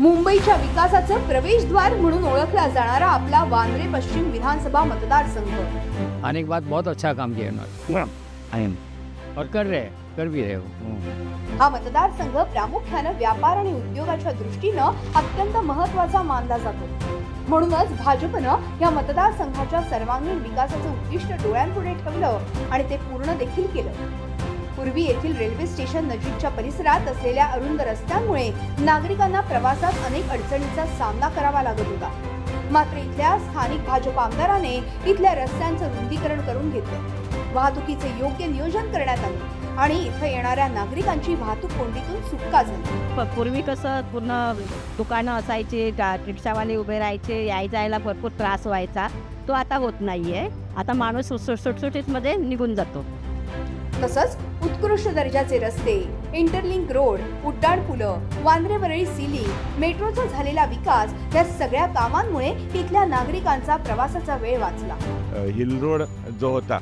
मुंबईच्या विकासाचं प्रवेशद्वार म्हणून ओळखला जाणारा आपला वांद्रे पश्चिम विधानसभा मतदारसंघ. आने के बाद बहुत अच्छा काम किया इन्होंने. आई एम और कर रहे हैं कर भी रहे हो. हम्म। हा मतदारसंघ प्रामुख्यानं व्यापार आणि उद्योगाच्या दृष्टीनं अत्यंत महत्त्वाचा मानला जातो. म्हणूनच भाजपनं या मतदारसंघाच्या सर्वांगीण विकासाचं उद्दिष्ट डोळ्यांपुढे ठेवलं आणि ते पूर्ण देखील केलं. पूर्वी येथील रेल्वे स्टेशन नजीकच्या परिसरात असलेल्या अरुंद रस्त्यांमुळे नागरिकांना प्रवासात अनेक अडचणींचा सामना करावा लागत होता. मात्र इथल्या स्थानिक भाजप आमदाराने इथल्या रस्त्यांचं रुंदीकरण करून घेतलं. वाहतुकीचे योग्य नियोजन करण्यात आले आणि इथं येणाऱ्या नागरिकांची वाहतूक कोंडीतून सुटका झाली. प- पूर्वी कसं पूर्ण दुकानं असायची रिक्षावाले उभे राहायचे याय जायला भरपूर त्रास व्हायचा. तो आता होत नाहीये. आता माणूस सुट- सुटसुटीतमध्ये निघून जातो. तसंच उत्कृष्ट दर्जाचे रस्ते इंटरलिंक रोड उड्डाण पुलं वांद्रे वरळी सिलिंग मेट्रोचा झालेला विकास या सगळ्या कामांमुळे इथल्या नागरिकांचा प्रवासाचा वेळ वाचला. हिल रोड जो होता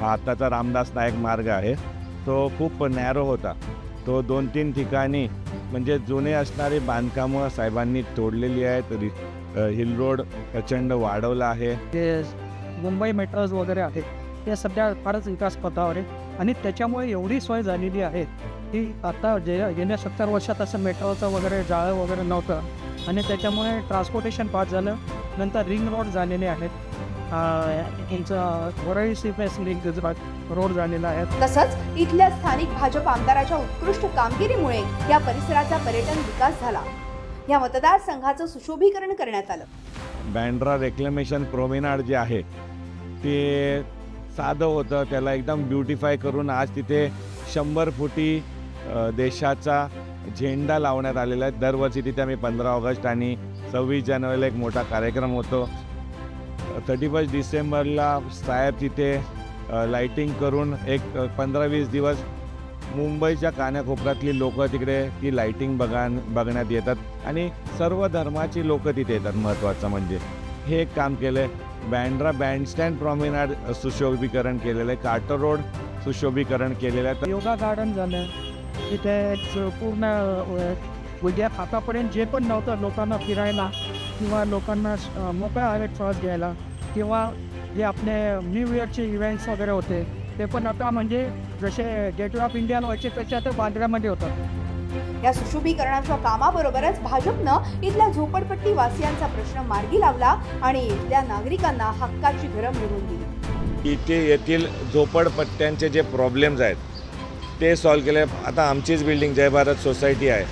हा आताचा रामदास नायक मार्ग आहे. तो खूप नॅरो होता. तो दोन तीन ठिकाणी म्हणजे जुने असणारी बांधकामं साहेबांनी तोडलेली आहेत. हिल रोड प्रचंड वाढवला आहे. जे मुंबई मेट्रोज वगैरे आहेत ते सध्या फारच विकास पथावर आहे. आणि त्याच्यामुळे एवढी सोय झालेली आहे की आता जे गेल्या सत्तर वर्षात असं मेट्रोचं वगैरे जाळं वगैरे नव्हतं आणि त्याच्यामुळे ट्रान्सपोर्टेशन पास झालं. नंतर रिंग रोड झालेले आहेत. रोड झालेला आहे. तसंच इथल्या स्थानिक भाजप आमदाराच्या उत्कृष्ट कामगिरीमुळे या परिसराचा पर्यटन विकास झाला. या मतदारसंघाचं सुशोभीकरण करण्यात आलं. बँड्रा रेक्लेमेशन प्रोमेनाड जे आहे ते साधं होतं त्याला एकदम ब्युटिफाय करून आज तिथे शंभर फुटी देशाचा झेंडा लावण्यात आलेला आहे. दरवर्षी तिथे आम्ही पंधरा ऑगस्ट आणि सव्वीस जानेवारीला एक मोठा कार्यक्रम होतो. थर्टी फर्स्ट डिसेंबरला साहेब तिथे लाईटिंग लाइटिंग करून एक पंधरा वीस दिवस मुंबईच्या कानाकोपऱ्यातली लोक तिकडे ती लाईटिंग बघा बघण्यात येतात. आणि सर्व धर्माची लोक तिथे येतात महत्त्वाचं म्हणजे. हे एक काम केलं. आहे बँड्रा बँडस्टँड प्रॉमिनाड सुशोभीकरण केलेलं आहे. कार्टर रोड सुशोभीकरण केलेलं आहे. तर योगा गार्डन झालं. तिथे पूर्ण उद्या आतापर्यंत जे पण नव्हतं लोकांना फिरायला किंवा लोकांना मोकळ्या हवेत श्वास घ्यायला किंवा जे आपले न्यू इयरचे इव्हेंट्स वगैरे होते ते पण आता म्हणजे जसे गेटवे ऑफ इंडियाला व्हायचे त्याच्या आता बांद्र्यामध्ये होतात. या सुशोभीकरणाच्या कामाबरोबरच भाजपनं इथल्या झोपडपट्टी वासियांचा प्रश्न मार्गी लावला आणि इथल्या नागरिकांना हक्काची घरं मिळवून दिली. इथे येथील झोपडपट्ट्यांचे जे प्रॉब्लेम्स आहेत ते सॉल्व केले. आता आमचीच बिल्डिंग जय भारत सोसायटी आहे.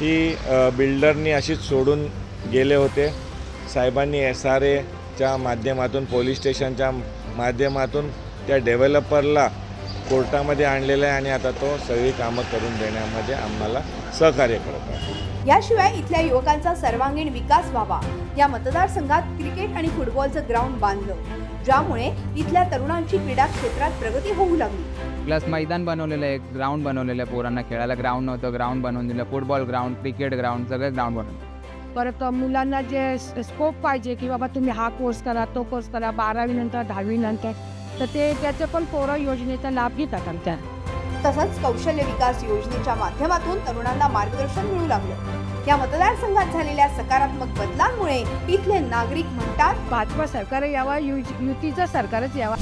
ती बिल्डरनी अशीच सोडून गेले होते. साहेबांनी एस आर एच्या माध्यमातून पोलीस स्टेशनच्या माध्यमातून त्या डेव्हलपरला कोर्टामध्ये आणलेलं आहे आणि आता तो सगळी कामं करून देण्यामध्ये आम्हाला सहकार्य करत आहे. याशिवाय इथल्या युवकांचा सर्वांगीण विकास व्हावा. या मतदारसंघात क्रिकेट आणि फुटबॉलचं ग्राउंड बांधलं. ज्यामुळे इथल्या तरुणांची क्रीडा क्षेत्रात प्रगती होऊ लागली. प्लस मैदान बनवलेलं आहे ग्राउंड बनवलेलं आहे पोरांना खेळायला. ग्राउंड नव्हतं ग्राउंड बनवून दिलं. फुटबॉल ग्राउंड क्रिकेट ग्राउंड सगळे ग्राउंड बनवलं परत मुलांना जे स्कोप पाहिजे की बाबा तुम्ही हा कोर्स करा तो कोर्स करा. बारावी नंतर दहावी नंतर तर ते त्याचं पण पोरं योजनेचा लाभ घेतात आमच्या. तसंच कौशल्य विकास योजनेच्या माध्यमातून तरुणांना मार्गदर्शन मिळू लागलं. या मतदारसंघात झालेल्या सकारात्मक बदलांमुळे इथले नागरिक म्हणतात भाजपा सरकार यावा युतीचं सरकारच यावा.